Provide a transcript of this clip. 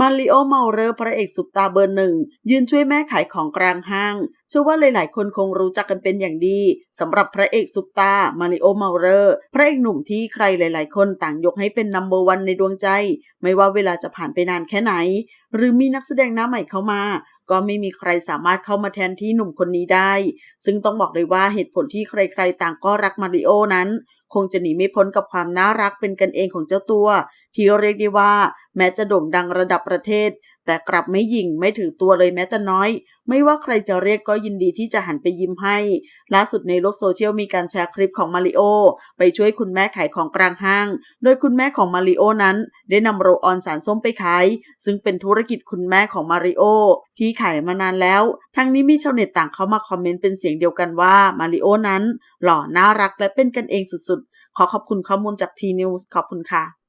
มาริโอเมาเรอร์พระเอกสุปตาเบอร์หนึ่ง ยืนช่วยแม่ขายของกลางห้างเชื่อว่าหลายๆ คนคงรู้จักกันเป็นอย่างดีสำหรับพระเอกสุปตามาริโอเมาเรอร์พระเอกหนุ่มที่ใครหลาย ๆ คนต่างยกให้เป็นนัมเบอร์วันในดวงใจ ไม่ว่าเวลาจะผ่านไปนานแค่ไหน หรือมีนักแสดงหน้าใหม่เข้ามา ก็ไม่มีใครสามารถเข้ามาแทนที่หนุ่มคนนี้ได้ ซึ่งต้องบอกเลยว่าเหตุผลที่ใครๆ ต่างก็รักมาริโอนั้น คงจะหนีไม่พ้นกับความน่ารักเป็นกันเองของเจ้าตัว ที่เรียกได้ว่า แม้จะโด่งดังระดับประเทศ แต่กลับไม่หยิ่งไม่ถือตัวเลยแม้แต่น้อยไม่ว่าใครจะเรียกก็ยินดีที่จะหันไปยิ้มให้ ล่าสุดในโลกโซเชียลมีการแชร์คลิปของมาริโอไปช่วยคุณแม่ขายของกลางห้าง โดยคุณแม่ของมาริโอนั้น ได้นำโรออนสารส้มไปขาย ซึ่งเป็นธุรกิจคุณแม่ของมาริโอที่ขายมานานแล้ว ทั้งนี้มีชาวเน็ตต่างเข้ามาคอมเมนต์เป็นเสียงเดียวกันว่ามาริโอนั้น หล่อน่ารักและเป็นกันเองสุดๆ ขอขอบคุณข้อมูลจากทีนิวส์ขอบคุณค่ะ